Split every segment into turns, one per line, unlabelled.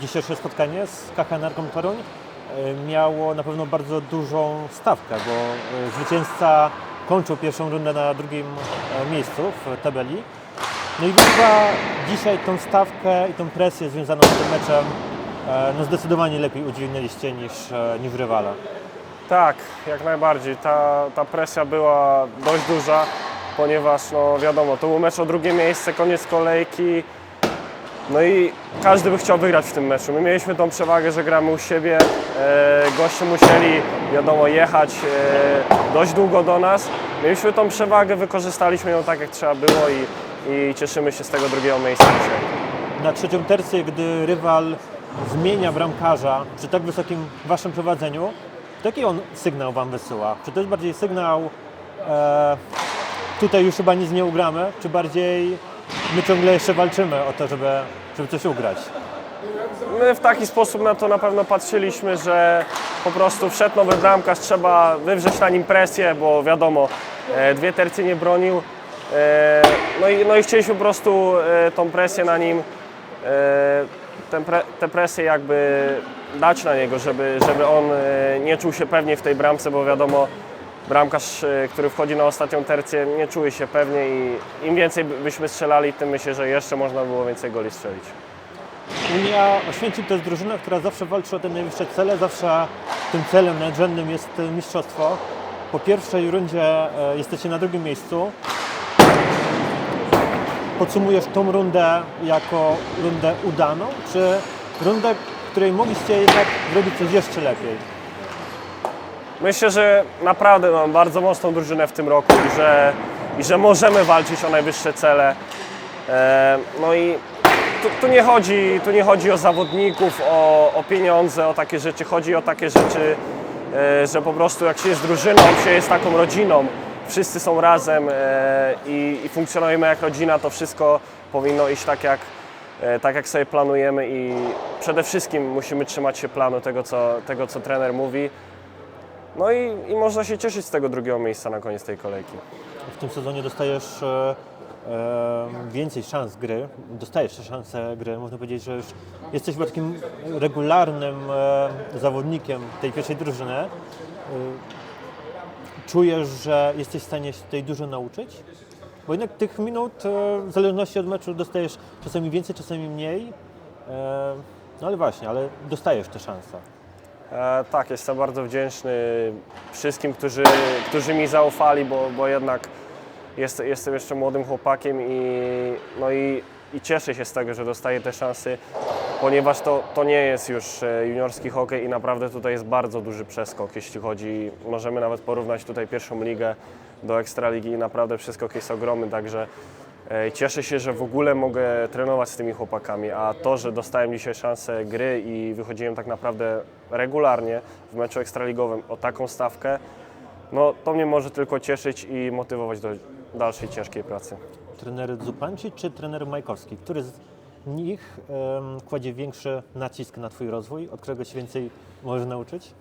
dzisiejsze spotkanie z KK Energą Toruń e, miało na pewno bardzo dużą stawkę, bo e, zwycięzca kończył pierwszą rundę na drugim e, miejscu w tabeli. No i chyba dzisiaj tą stawkę i tą presję związaną z tym meczem no zdecydowanie lepiej udźwignęliście niż, niż rywala.
Tak, jak najbardziej. Ta, ta presja była dość duża, ponieważ no wiadomo, to był mecz o drugie miejsce, koniec kolejki. No i każdy by chciał wygrać w tym meczu. My mieliśmy tą przewagę, że gramy u siebie. E, goście musieli, wiadomo, jechać e, dość długo do nas. Mieliśmy tą przewagę, wykorzystaliśmy ją tak jak trzeba było i, i cieszymy się z tego drugiego miejsca dzisiaj.
Na trzecią tercję, gdy rywal zmienia bramkarza przy tak wysokim waszym prowadzeniu, to jaki on sygnał wam wysyła? Czy to jest bardziej sygnał e, tutaj już chyba nic nie ugramy, czy bardziej my ciągle jeszcze walczymy o to, żeby, żeby coś ugrać?
My w taki sposób na to na pewno patrzyliśmy, że po prostu wszedł nowy bramkarz, trzeba wywrzeć na nim presję, bo wiadomo, e, dwie tercje nie bronił. E, No i, no i chcieliśmy po prostu e, tą presję na nim, tę pre, tę presję jakby dać na niego, żeby, żeby on nie czuł się pewnie w tej bramce, bo wiadomo, bramkarz, e, który wchodzi na ostatnią tercję nie czuje się pewnie i im więcej byśmy strzelali, tym myślę, że jeszcze można było więcej goli strzelić.
Unia Oświęcim to jest drużyna, która zawsze walczy o te najwyższe cele, zawsze tym celem nadrzędnym jest e, mistrzostwo. Po pierwszej rundzie e, jesteście na drugim miejscu. Podsumujesz tą rundę jako rundę udaną, czy rundę, której mogliście jednak zrobić coś jeszcze lepiej?
Myślę, że naprawdę mam bardzo mocną drużynę w tym roku i że, i że możemy walczyć o najwyższe cele. E, no i tu, tu, nie chodzi, tu nie chodzi o zawodników, o, o pieniądze, o takie rzeczy. Chodzi o takie rzeczy, e, że po prostu jak się jest drużyną, się jest taką rodziną, wszyscy są razem e, i, i funkcjonujemy jak rodzina, to wszystko powinno iść tak jak, tak jak sobie planujemy i przede wszystkim musimy trzymać się planu tego, co, tego, co trener mówi. No i, i można się cieszyć z tego drugiego miejsca na koniec tej kolejki.
W tym sezonie dostajesz e, e, więcej szans gry, dostajesz szanse gry. Można powiedzieć, że już jesteś takim regularnym e, zawodnikiem tej pierwszej drużyny. E, czujesz, że jesteś w stanie się tutaj dużo nauczyć? Bo jednak tych minut, e, w zależności od meczu, dostajesz czasami więcej, czasami mniej. E, no ale właśnie, ale dostajesz te szanse.
E, tak, jestem bardzo wdzięczny wszystkim, którzy, którzy mi zaufali, bo, bo jednak jest, jestem jeszcze młodym chłopakiem i, no i, i cieszę się z tego, że dostaję te szanse, ponieważ to, to nie jest już e, juniorski hokej i naprawdę tutaj jest bardzo duży przeskok, jeśli chodzi, możemy nawet porównać tutaj pierwszą ligę do Ekstraligi i naprawdę przeskok jest ogromny, także Cieszę się, że w ogóle mogę trenować z tymi chłopakami, a to, że dostałem dzisiaj szansę gry i wychodziłem tak naprawdę regularnie w meczu ekstraligowym o taką stawkę, no to mnie może tylko cieszyć i motywować do dalszej ciężkiej pracy.
Trener Zupanczi czy trener Majkowski? Który z nich em, kładzie większy nacisk na Twój rozwój, od którego się więcej możesz nauczyć?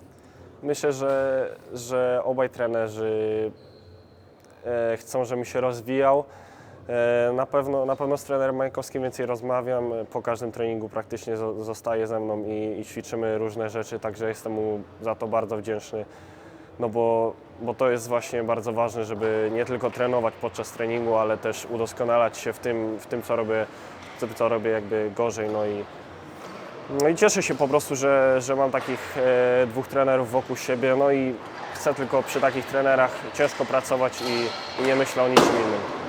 Myślę, że, że obaj trenerzy e, chcą, żebym się rozwijał. E, Na pewno, na pewno z trenerem Majkowskim więcej rozmawiam. Po każdym treningu praktycznie zo- zostaje ze mną i, i ćwiczymy różne rzeczy, także jestem mu za to bardzo wdzięczny. No bo, bo to jest właśnie bardzo ważne, żeby nie tylko trenować podczas treningu, ale też udoskonalać się w tym, w tym co robię, co robię jakby gorzej. No i, no i cieszę się po prostu, że, że mam takich e, dwóch trenerów wokół siebie. No i chcę tylko przy takich trenerach ciężko pracować i, i nie myślę o niczym innym.